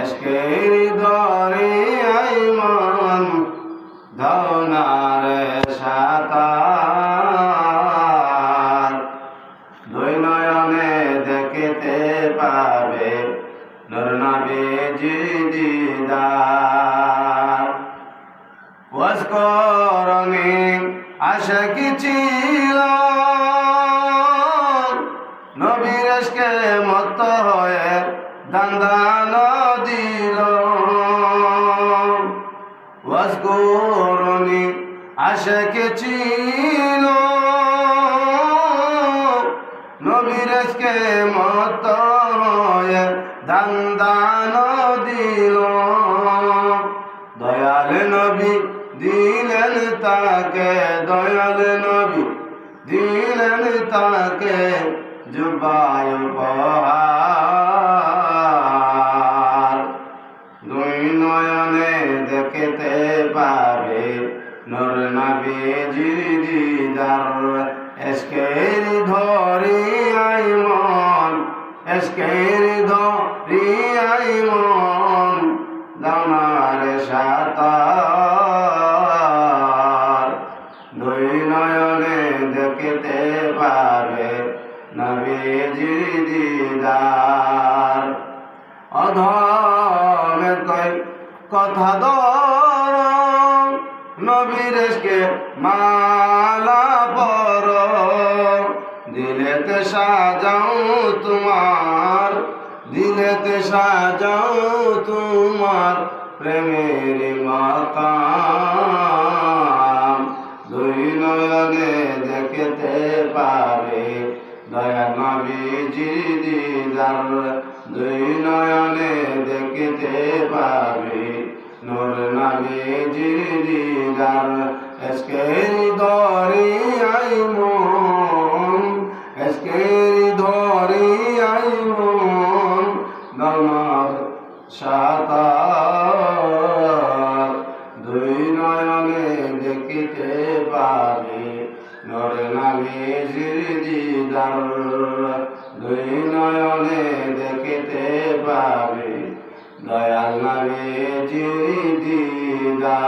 এসকের দরিয়াই মন ধনার সাতার। দুই নয়নে দেখতে পাবে নর নবী জি দিদার। ওয়াজ করণে আশা কি ছিল নবীর মত হয়ে দান্দান দিল ওয়াজ করণে আশা কি ছিল। নবীর আজকে মত দান্দান দিল দয়াল নবী দিলেন তাকে, দয়াল নবী দিলেন তাকে জুবায় উপহার। পাবে নর নবী দিদার, এসকের ধরি আই মন এসকের ধরি আই মন দানার সাতার। দুই নয়নে দেখতে পাবে নবীজি দিদার। অধমে কই কথা দর নবীরেশকে মালা পর। দিলেতে সাজাও তোমার, দিলেতে সাজাও তোমার প্রেমের মাকাম দুই নয়নে দেখতে পাবে দয়া নবীজি দিদার। দুই নয়নে দেখতে পাবে নূর নবীজি দিদার এসকেরি দরি আই মন, এসকেরি ধরি আই মন সাতার। দুই নয়নে দেখিতে পাবে নর নামে দিদার দুই নয়নে দেখিতে পাবে দয়াল মানে নামে যে দিদা